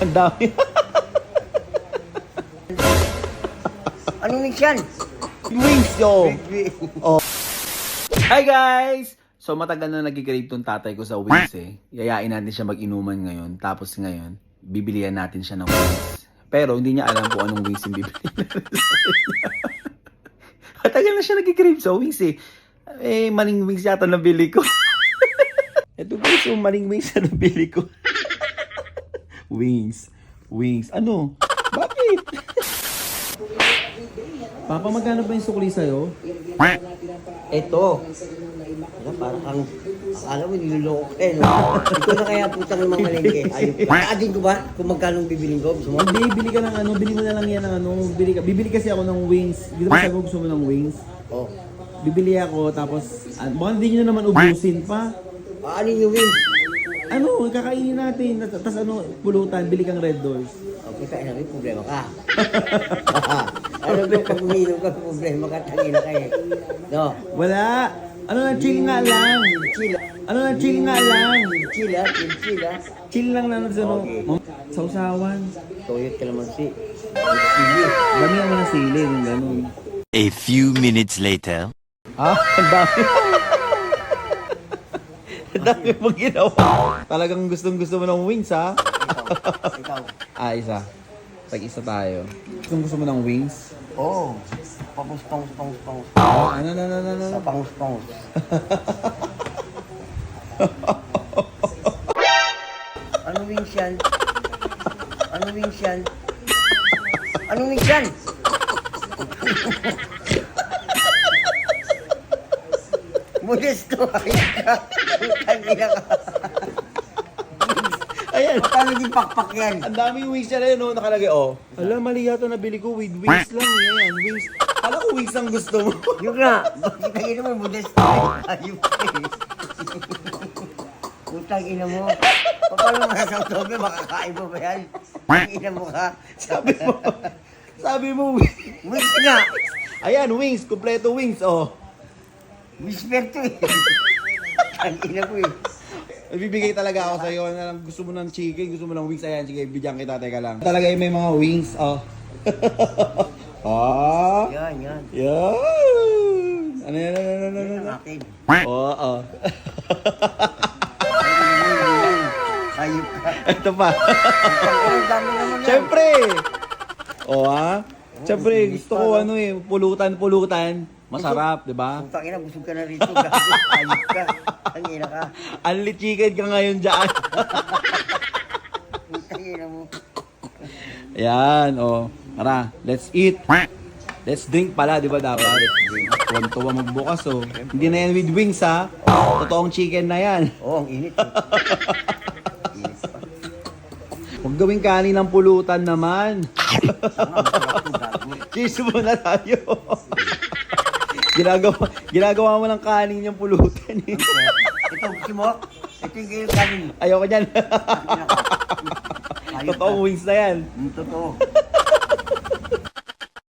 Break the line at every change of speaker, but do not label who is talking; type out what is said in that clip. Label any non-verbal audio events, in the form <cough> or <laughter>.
Ang dami.
Anong mix yan?
Wings, yo! <laughs> Hi guys! So matagal na nag-crave tong tatay ko sa wings eh. Yayain natin siya mag-inuman ngayon. Tapos ngayon, bibilihan natin siya ng wings. Pero hindi niya alam kung anong wings yung bibili <laughs> natin. Matagal na siya nag-crave sa wings eh. Eh, maling wings yata nabili ko. <laughs> Ito guys, yung maling wings na nabili ko. Wings. Wings. Ano? Bakit? Papa, magkano ba yung sukli sa'yo?
Ito. Ano, parang kang, akala mo niloloko ka eh, no? Ikaw na kaya putang ng mga malengke. Ayun. Kaadin ko ba kung magkano bibiling ko? Gusto mo?
Hindi, bili ka ng ano, bili mo na lang yan ng ano, bili ka, bibili kasi ako ng wings. Di ba ko gusto mo ng wings?
Oh.
Bibili ako, tapos, uh, baka hindi nyo naman ubusin pa.
Ah, ano yung wings?
Ano, kakainin natin. Tapos ano, pulutan, bili kang Red Doors.
Okay, kaya may problema ka. <laughs> ano ba pag umiinom ka, problema ka, tangina ka eh. No?
Wala! Ano na, chill nga lang.
Chill.
Ano na, chill nga lang.
Chill ah, chill, chill ah.
Chill lang na sa ano,
Okay.
sausawan.
Toyot ka naman si.
Damihan mo ng sili, yung ganun.
A few minutes later.
Ah, <laughs> ang dami. Dami mong ginawa. Talagang gustong gusto mo ng wings, ha?
Ikaw. Ikaw. <laughs>
Ah, isa. Tag-isa tayo. Gustong gusto mo ng wings?
Oo. Oh. Pangus, pangus, pangus, pangus.
Ah, ano, ano, ano, ano?
Sa pangus, pangus. <laughs> ano wings yan? Ano wings yan? Ano wings yan? <laughs> Ayun. Putang ina ka.
Ayan.
Paano din pakpak yan?
Ang daming wings niya na yun, no? Nakalagay, oh. Alam, mali yata nabili ko with wings lang. Ayan, wings. Kala ko wings ang gusto mo. <laughs>
Yung nga, bakit ang ina mo, modesto? Ayun ka eh. Putang ina mo. Paano mo nasa doble, makakain mo ba yan? Putang ina mo ka.
sabi mo, sabi mo, wings.
Wings nga.
Ayan, wings. Kompleto wings, oh.
Whisper to eh. <laughs> Ang ina ko eh.
Ibibigay talaga ako sa'yo. Na lang gusto mo ng chicken, gusto mo ng wings. Ayan, sige, bigyan kita. Teka lang. Talaga yung may mga wings, oh. <laughs> ah.
Yan, yan.
Yan. Ano yan, ano, ano, ano,
Yan
ano?
ang akin.
Oo, oh, <laughs>
Ayup ka.
Ito pa.
Ang dami naman yan.
Siyempre! O ha? Siyempre, gusto ko ano eh, pulutan-pulutan. Masarap, di ba?
Putang ina, busog ka na rito. Gago. Ayup ka. Ang ina ka.
Unli chicken ka ngayon dyan.
Putang ina mo.
Yan, o. Tara, let's eat. Let's drink pala, di ba dapat? Tuwan-tuwa magbukas, oh. Hindi na yan with wings, ha? Totoong chicken na yan.
Oo, oh, ang init. eh. Init pa.
Huwag gawing kanin ng pulutan naman.
Masarap to, gago.
Cheers muna tayo. Ginagawa, ginagawa mo ng kanin yung pulutan, eh.
Ito, gusto mo? Ito yung kanin.
Ayoko
ka. Ayup ka.
Totoong wings na yan.
Mm, Totoo.